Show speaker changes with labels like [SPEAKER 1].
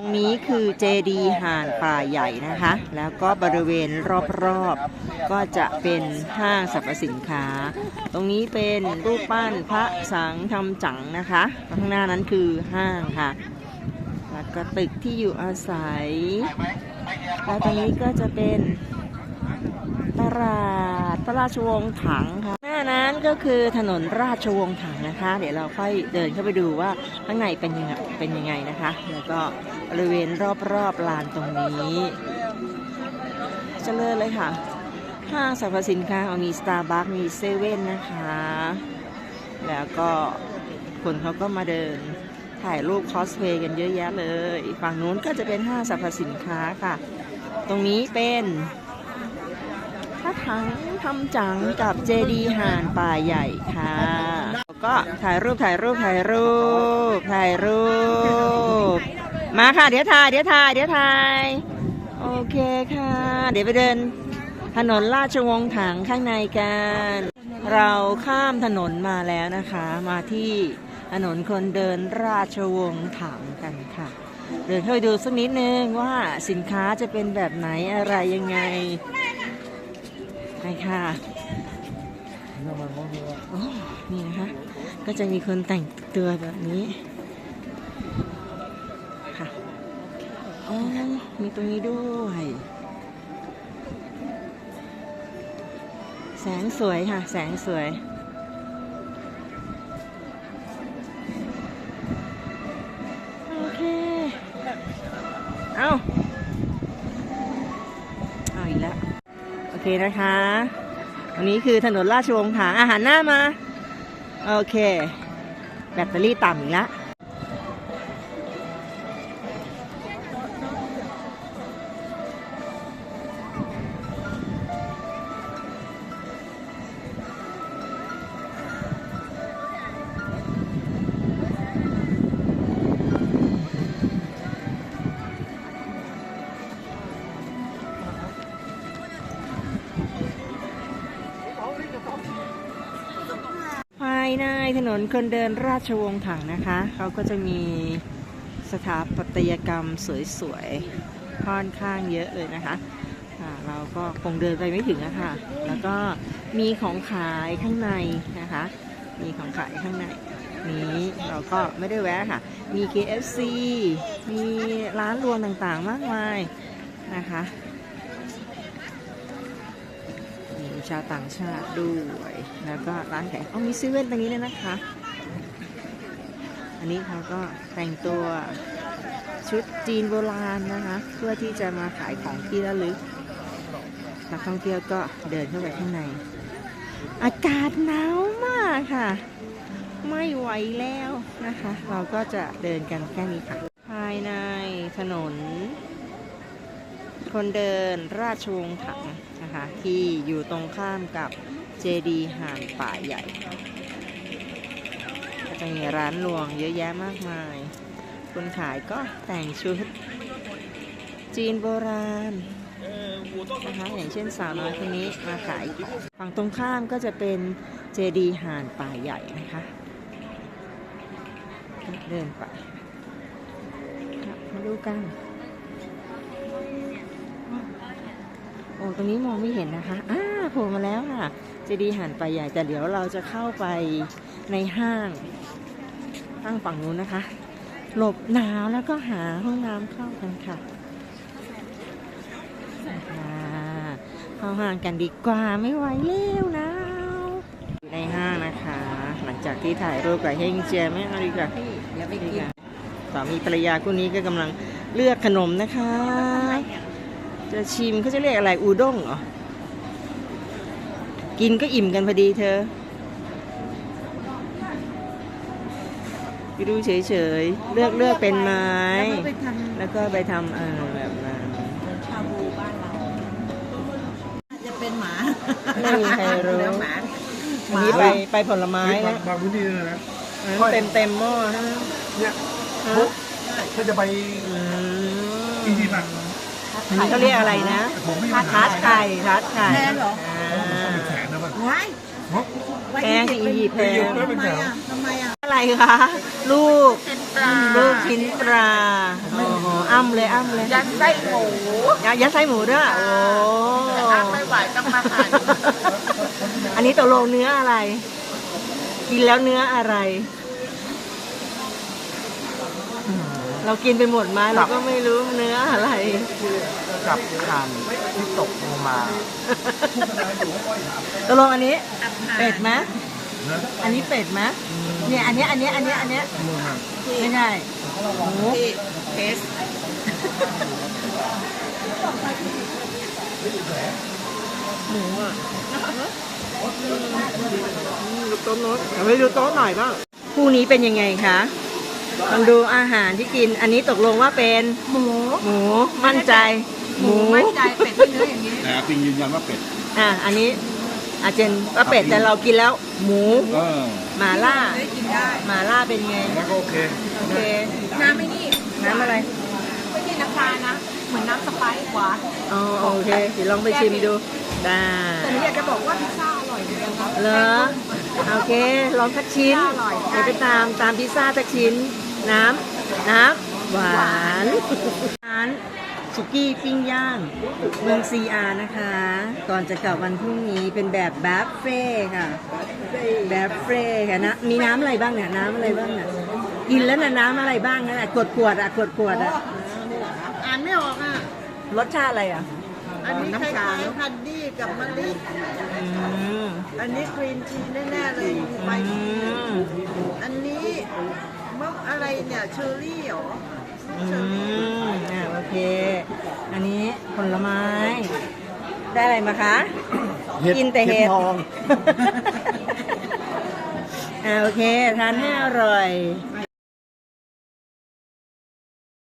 [SPEAKER 1] ตรงนี้คือเจดีย์ห่านป่าใหญ่นะคะ แล้วก็บริเวณรอบๆ ก็จะเป็นห้างสรรพสินค้า ตรงนี้เป็นรูปปั้นพระสังทำจังนะคะ ข้างหน้านั้นคือห้างค่ะ แล้วก็ตึกที่อยู่อาศัย แล้วตรงนี้ก็จะเป็น ตลาดพระราชวงศ์ถังค่ะหน้านั้นก็คือถนนราชวงศ์ถังนะคะ เดี๋ยวเราค่อยเดินเข้าไปดูว่าข้างในเป็นยังไงเป็นยังไงนะคะ แล้วก็บริเวณรอบๆลานตรงนี้เจริญเลยค่ะห้างสรรพสินค้ามี Starbucks มีเซเว่นนะคะ แล้วก็คนเขาก็มาเดินถ่ายรูปคอสเพย์กันเยอะแยะเลย ฝั่งนู้นก็จะเป็นห้างสรรพสินค้าค่ะ ตรงนี้เป็น พระถังทำจังกับเจดีหานป่าใหญ่ค่ะก็ถ่ายรูปถ่ายรูปถ่ายรูปถ่ายรูป มาค่ะเดี๋ยวถ่ายเดี๋ยวถ่ายเดี๋ยวถ่ายโอเคค่ะ เดี๋ยวไปเดิน ถนนราชวงศ์ถังข้างในกัน เราข้ามถนนมาแล้วนะคะ มาที่ถนนคนเดินราชวงศ์ถังกันค่ะ เดินเข้าไปดูสักนิดนึงว่าสินค้าจะเป็นแบบไหนอะไรยังไง ไปค่ะนี่นะคะ ก็จะมีคนแต่งตัวแบบนี้ค่ะอ๋อมีตรงนี้ด้วย แสงสวยค่ะ แสงสวยโอเค เอาเอา นะคะวันนี้คือถนนราชวงศ์ถางอาหารหน้ามา โอเค แบตเตอรี่ต่ำอีกแล้ว ถนนคนเดินราชวงศ์ถังนะคะ เขาก็จะมีสถาปัตยกรรมสวยๆค่อนข้างเยอะเลยนะคะอ่าเราก็คงเดินไปไม่ถึงอะค่ะแล้วก็มีของขายข้างในนะคะ มีของขายข้างในนี้เราก็ไม่ได้แวะค่ะ มี KFC มีร้านรวงต่างๆ มากมายนะคะ ชาวต่างชาติด้วย แล้วก็ร้านขายอ๋อมีเซเว่นตรงนี้เลยนะคะ อันนี้เขาก็แต่งตัวชุดจีนโบราณนะคะ เพื่อที่จะมาขายของที่ระลึกนักท่องเที่ยวก็เดินเข้าไปข้างใน อากาศหนาวมากค่ะ ไม่ไหวแล้วนะคะ เราก็จะเดินกันแค่นี้ค่ะ ภายในถนน คนเดินราชวงศ์ถังนะคะที่อยู่ตรงข้ามกับเจดีย์ห่านป่าใหญ่ก็จะมีร้านรวงเยอะแยะมากมาย คนขายก็แต่งชุดจีนโบราณนะคะอย่างเช่นสาวน้อยคนนี้มาขายฝั่งตรงข้ามก็จะเป็นเจดีย์ห่านป่าใหญ่นะคะเดินไปมาดูกัน โอ้ตรงนี้มองไม่เห็นนะคะอ้าโผล่มาแล้วค่ะเจดีย์หันไปใหญ่แต่เดี๋ยวเราจะเข้าไปในห้างห้างฝั่งนู้นนะคะ หลบหนาวแล้วก็หาห้องน้ำเข้ากันค่ะอ่าเข้าห้างกันดีกว่าไม่ไหวแล้วหนาวอยู่ในห้างนะคะ หลังจากที่ถ่ายรูปกับเฮงเจียไม่เอาดีกว่า
[SPEAKER 2] อย่าไปกิน
[SPEAKER 1] สามีภรรยาคู่นี้ก็กำลังเลือกขนมนะคะ จะชิมเขาจะเรียกอะไรอูด้งเหรอ กินก็อิ่มกันพอดีเธอไปดูเฉยๆ เลือกเลือกเป็นไม้
[SPEAKER 2] แล้วก็ไปท
[SPEAKER 1] แล้วก็ไปทำเออแบบนั้นำ
[SPEAKER 2] ชาบูบ้านเราจะเป็นหมา
[SPEAKER 1] ไม่มีใครรู้
[SPEAKER 2] แล้วหมา
[SPEAKER 1] อันนี้ไปไปผลไม้
[SPEAKER 3] บา
[SPEAKER 1] แล้
[SPEAKER 3] ง
[SPEAKER 1] ว
[SPEAKER 3] บางพื้นที่เลยนะ
[SPEAKER 1] เต็มเต็มๆหม้อนะ
[SPEAKER 3] เนี่ย
[SPEAKER 1] ฮะ
[SPEAKER 3] ถ้าจะไป
[SPEAKER 1] อื
[SPEAKER 3] อียิป
[SPEAKER 1] ม
[SPEAKER 3] ต์ อะ
[SPEAKER 1] เขาเรียกอะไรนะ
[SPEAKER 3] ผมไม่
[SPEAKER 1] ทาร์ตไข่ทาร์ตไข่
[SPEAKER 2] แพงเหรอ
[SPEAKER 1] อ่
[SPEAKER 3] ต้องเป็านแสนนะมัน
[SPEAKER 2] ว้าย
[SPEAKER 3] เนาะ
[SPEAKER 1] แพงสิอียิปต์แพง
[SPEAKER 3] ไม่เป็น
[SPEAKER 2] ทำไม
[SPEAKER 3] แถว
[SPEAKER 2] อะทำไมอะ
[SPEAKER 1] อะไรคะลูก
[SPEAKER 2] เป็นปลา
[SPEAKER 1] ลูกชิ้นปลาโอ้โหอ้ำเลยอ้ำเลย
[SPEAKER 2] ยัดไส้หมู
[SPEAKER 1] ยัดยัดไส้หมูด้วยโอ้
[SPEAKER 2] อ้ำไม่ไหวต้องมาหั่น
[SPEAKER 1] อันนี้ตกลงเนื้ออะไร กินแล้วเนื้ออะไร เรากินไปหมดไหมาเราก็ไม่รู้เนื้ออะไร
[SPEAKER 3] กับทานที่ตกลงมา
[SPEAKER 1] ตกลงอันนี้เป็ดไหมอันนี้เป็ดไหมเนี่ยอันเนี้ยอันเนี้ยอันเนี้ยอันเนี้ยไม่ใช่หมู
[SPEAKER 2] ที่เทส
[SPEAKER 1] หมูอะดูโต๊ะโน้ตเอาไปดูโต๊ะหน่อยบ้างคู่นี้เป็นยังไงคะ ลองดูอาหารที่กิน อันนี้ตกลงว่าเป็น
[SPEAKER 2] หมู
[SPEAKER 1] หมูมั่นใจ
[SPEAKER 2] หมูไม่ใจเป็ดไม่เนื้ออย่างนี้
[SPEAKER 4] แต่อาติงยืนยันว่าเป็ด
[SPEAKER 1] อะอันนี้อาเจนว่าเป็ดแต่เรากินแล้ว หมู
[SPEAKER 4] เออ
[SPEAKER 1] หมาล่า
[SPEAKER 2] ได้กินได้
[SPEAKER 1] หมาล่าเป็นไง
[SPEAKER 4] แล้วก็โอเค
[SPEAKER 1] โอเค
[SPEAKER 2] น้ำไม่นี่
[SPEAKER 1] น้ำอะไร
[SPEAKER 2] ไม่ใช่น้ำปลานะเหมือนน้ำสไปซ์หวาน
[SPEAKER 1] อ๋อโอเคเดี๋ยวลองไปชิมดูได้
[SPEAKER 2] แต่หนูอยากจะบอกว่าพิซซ่าอร่อยเหมือนกันครับ
[SPEAKER 1] เหรอโอเคลองสักชิ้น
[SPEAKER 2] อร่อย
[SPEAKER 1] เดี๋ยวไปตามตามพิซซ่าสักชิ้น น้ำน้ำหวานร้านสุกี้ปิ้งย่างเมืองซีอานะคะ ก่อนจะกลับวันพรุ่งนี้เป็นแบบแบบเฟ่ค่ะแบบเฟ่ค่ะนะมีน้ำอะไรบ้างเนี่ยน้ำอะไรบ้างเนี่ยกินแล้วนะน้ำอะไรบ้างนะกดขวดๆอะกดขวดๆอะ
[SPEAKER 2] อ่านไม่ออกอะ
[SPEAKER 1] รสชาติอะไรอะ
[SPEAKER 2] อันนี้คล้ายๆฮันดี้กับมะลิ
[SPEAKER 1] อืม
[SPEAKER 2] อันนี้กรีนทีแน่ๆเลยไป
[SPEAKER 1] อืม
[SPEAKER 2] อันนี้ มะอะไรเนี่ยเชอรี่เหรอ
[SPEAKER 1] อืมอ่าโอเค อันนี้ผลไม้ ได้อะไรมาคะ
[SPEAKER 3] เห็ด
[SPEAKER 1] กินแต่เห็ด
[SPEAKER 3] ทอง
[SPEAKER 1] อ่าโอเค ทานให้อร่อย